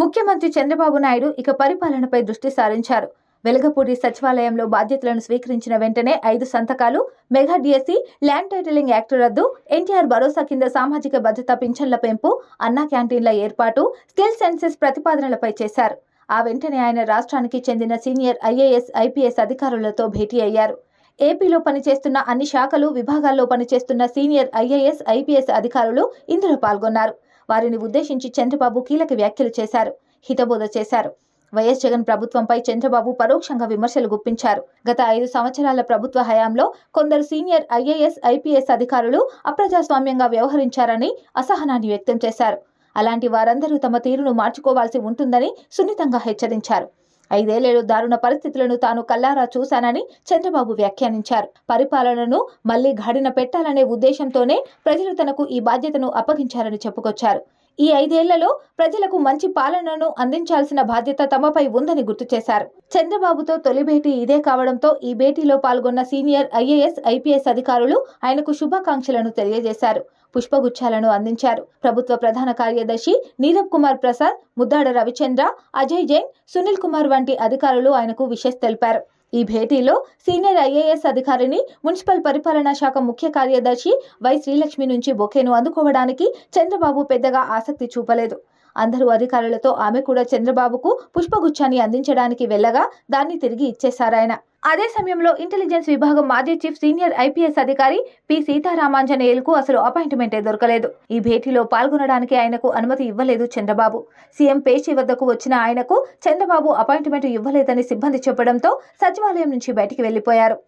ముఖ్యమంత్రి చంద్రబాబు నాయుడు ఇక పరిపాలనపై దృష్టి సారించారు. వెలగపూడి సచివాలయంలో బాధ్యతలను స్వీకరించిన వెంటనే ఐదు సంతకాలు mega DSC land titling act రద్దు ఎన్టీఆర్ భరోసా కింద సామాజిక భద్రత పింఛన్ల పెంపు అన్నా క్యాంటీన్ల ఏర్పాటు స్కిల్ సెన్సెస్ ప్రతిపాదనలపై చేశారు. ఆ వెంటనే ఆయన రాష్ట్రానికి చెందిన సీనియర్ ఐఏఎస్ ఐపీఎస్ అధికారులతో భేటీ అయ్యారు. ఏపీలో పనిచేస్తున్న అన్ని శాఖలు విభాగాల్లో పనిచేస్తున్న సీనియర్ ఐఏఎస్ ఐపీఎస్ అధికారులు ఇందులో పాల్గొన్నారు. వారిని ఉద్దేశించి చంద్రబాబు కీలక వ్యాఖ్యలు చేశారు హితబోధ చేశారు. వైఎస్ జగన్ ప్రభుత్వంపై చంద్రబాబు పరోక్షంగా విమర్శలు గుప్పించారు. గత ఐదు సంవత్సరాల ప్రభుత్వ హయాంలో కొందరు సీనియర్ ఐఏఎస్ ఐపీఎస్ అధికారులు అప్రజాస్వామ్యంగా వ్యవహరించారని అసహనాన్ని వ్యక్తం చేశారు. అలాంటి వారందరూ తమ తీరును మార్చుకోవాల్సి ఉంటుందని సున్నితంగా హెచ్చరించారు. ఐదేళ్ళలో దారుణ పరిస్థితులను తాను కల్లారా చూశానని చంద్రబాబు వ్యాఖ్యానించారు. పరిపాలనను మళ్ళీ గాడిన పెట్టాలనే ఉద్దేశంతోనే ప్రజలు తనకు ఈ బాధ్యతను అప్పగించారని చెప్పుకొచ్చారు. ఈ ఐదేళ్ళలో ప్రజలకు మంచి పాలనను అందించాల్సిన బాధ్యత తమపై ఉందని గుర్తు చేశారు. చంద్రబాబుతో తొలి భేటీ ఇదే కావడంతో ఈ భేటీలో పాల్గొన్న సీనియర్ ఐఏఎస్ ఐపీఎస్ అధికారులు ఆయనకు శుభాకాంక్షలను తెలియజేశారు. పుష్పగుచ్చాలను అందించారు. ప్రభుత్వ ప్రధాన కార్యదర్శి నీరబ్ కుమార్ ప్రసాద్ ముద్దాడ రవిచంద్ర అజయ్ జైన్ సునీల్ కుమార్ వంటి అధికారులు ఆయనకు విషెస్ తెలిపారు. ఈ భేటీలో సీనియర్ ఐఏఎస్ అధికారిని మున్సిపల్ పరిపాలనా శాఖ ముఖ్య కార్యదర్శి వై శ్రీలక్ష్మి నుంచి బొకేను అందుకోవడానికి చంద్రబాబు పెద్దగా ఆసక్తి చూపలేదు. అందరూ అధికారులతో ఆమె కూడా చంద్రబాబుకు పుష్పగుచ్చాన్ని అందించడానికి వెళ్ళగా దాన్ని తిరిగి ఇచ్చేశారాయన అదే సమయంలో ఇంటెలిజెన్స్ విభాగం మాజీ చీఫ్ సీనియర్ ఐపీఎస్ అధికారి పి సీతారామాంజనేయులకు అసలు అపాయింట్మెంటే దొరకలేదు. ఈ భేటీలో పాల్గొనడానికి ఆయనకు అనుమతి ఇవ్వలేదు చంద్రబాబు. సీఎం పేషి వద్దకు వచ్చిన ఆయనకు చంద్రబాబు అపాయింట్మెంట్ ఇవ్వలేదని సిబ్బంది చెప్పడంతో సచివాలయం నుంచి బయటికి వెళ్ళిపోయారు